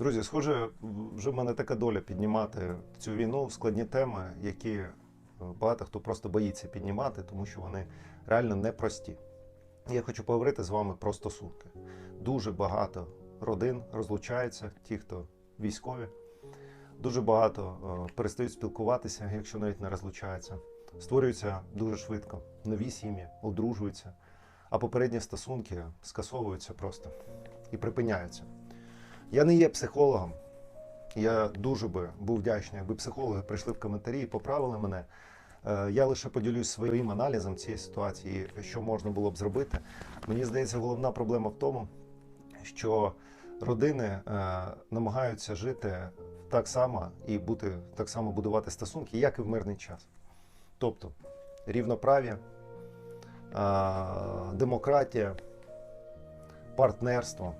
Друзі, схоже, вже в мене така доля піднімати цю війну, складні теми, які е, багато хто просто боїться піднімати, тому що вони реально непрості. Я хочу поговорити з вами про стосунки. Дуже багато родин розлучаються, ті, хто військові. Дуже багато е, перестають спілкуватися, якщо навіть не розлучаються. Створюються дуже швидко нові сім'ї, одружуються, а попередні стосунки скасовуються просто і припиняються. Я не є психологом. Я дуже би був вдячний, якби психологи прийшли в коментарі і поправили мене. Е, Я лише поділюсь своїм аналізом цієї ситуації, що можна було б зробити. Мені здається, головна проблема в тому, що родини е, намагаються жити так само і бути так само будувати стосунки, як і в мирний час. Тобто рівноправ'я, е, демократія, партнерство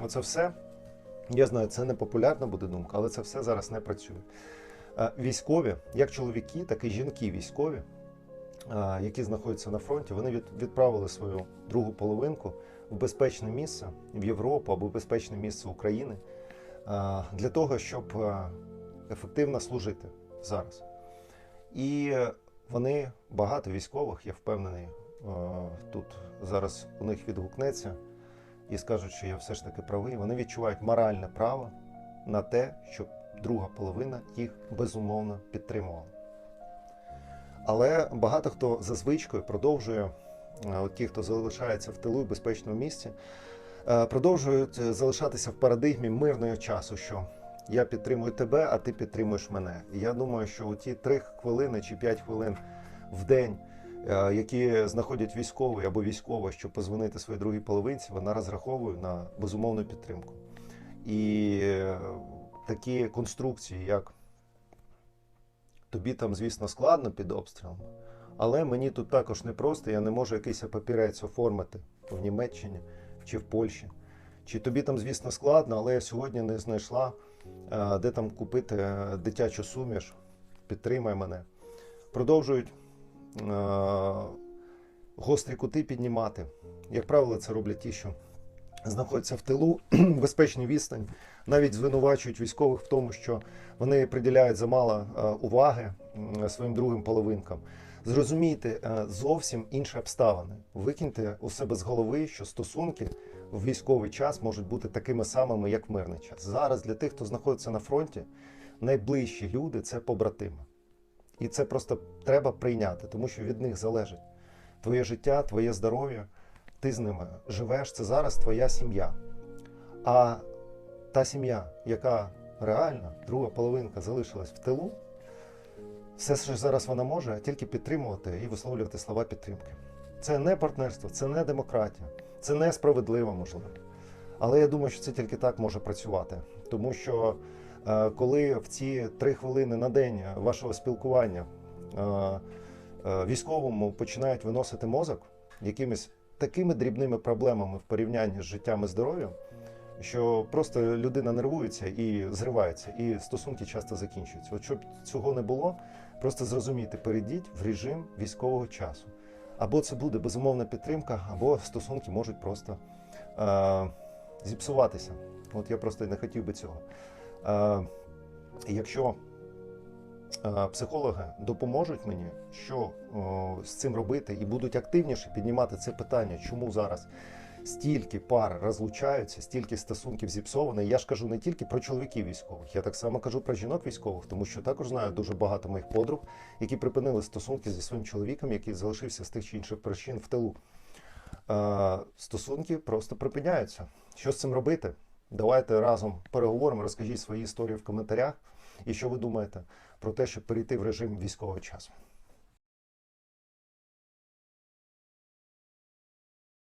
оце все. Я знаю, це не популярна буде думка, але це все зараз не працює. Е, Військові, як чоловіки, так і жінки військові, е, які знаходяться на фронті, вони від- відправили свою другу половинку в безпечне місце в Європу або в безпечне місце України е, для того, щоб ефективно служити зараз. І вони багато військових, я впевнений, тут зараз у них відгукнеться і скажуть, що я все ж таки правий, вони відчувають моральне право на те, щоб друга половина їх безумовно підтримувала. Але багато хто за звичкою продовжує, е, от ті, хто залишається в тилу і безпечному місці, е, продовжують залишатися в парадигмі мирного часу, що я підтримую тебе, а ти підтримуєш мене. І я думаю, що у ті три хвилини чи п'ять хвилин в день, які знаходять військовий або військова, щоб позвонити своїй другій половинці, вона розраховує на безумовну підтримку. І е, такі конструкції, як тобі там, звісно, складно під обстрілом, але мені тут також непросто, я не можу якийсь папірець оформити в Німеччині чи в Польщі. Чи тобі там, звісно, складно, але я сьогодні не знайшла, е, де там купити е, дитячу суміш, підтримай мене. Продовжують е, гострі кути піднімати. Як правило, це роблять ті, що знаходяться в тилу, безпечній відстані, навіть звинувачують військових в тому, що вони приділяють замало е, уваги своїм другим половинкам. Зрозумійте е, зовсім інші обставини. Викиньте у себе з голови, що стосунки в військовий час можуть бути такими самими, як в мирний час. Зараз для тих, хто знаходиться на фронті, найближчі люди це побратими. І це просто треба прийняти, тому що від них залежить твоє життя, твоє здоров'я. Ти з ними живеш, це зараз твоя сім'я. А та сім'я, яка реальна, друга половинка залишилась в тилу, все, що зараз вона може, тільки підтримувати і висловлювати слова підтримки. Це не партнерство, це не демократія, це не справедливо, можливо. Але я думаю, що це тільки так може працювати. Тому що коли в ці три хвилини на день вашого спілкування е, е, військовому починають виносити мозок якимись такими дрібними проблемами в порівнянні з життям і здоров'ям, що просто людина нервується і зривається, і стосунки часто закінчуються. От щоб цього не було, просто зрозумійте, перейдіть в режим військового часу. Або це буде безумовна підтримка, або стосунки можуть просто е, зіпсуватися. От я просто не хотів би цього. Е, якщо е, психологи допоможуть мені, що з цим робити, і будуть активніше піднімати це питання, чому зараз стільки пар розлучаються, стільки стосунків зіпсовано. Я ж кажу не тільки про чоловіків військових, я так само кажу про жінок військових, тому що також знаю дуже багато моїх подруг, які припинили стосунки зі своїм чоловіком, який залишився з тих чи інших причин в тилу. Е, стосунки просто припиняються. Що з цим робити? Давайте разом переговоримо, розкажіть свої історії в коментарях. І що ви думаєте про те, щоб перейти в режим військового часу?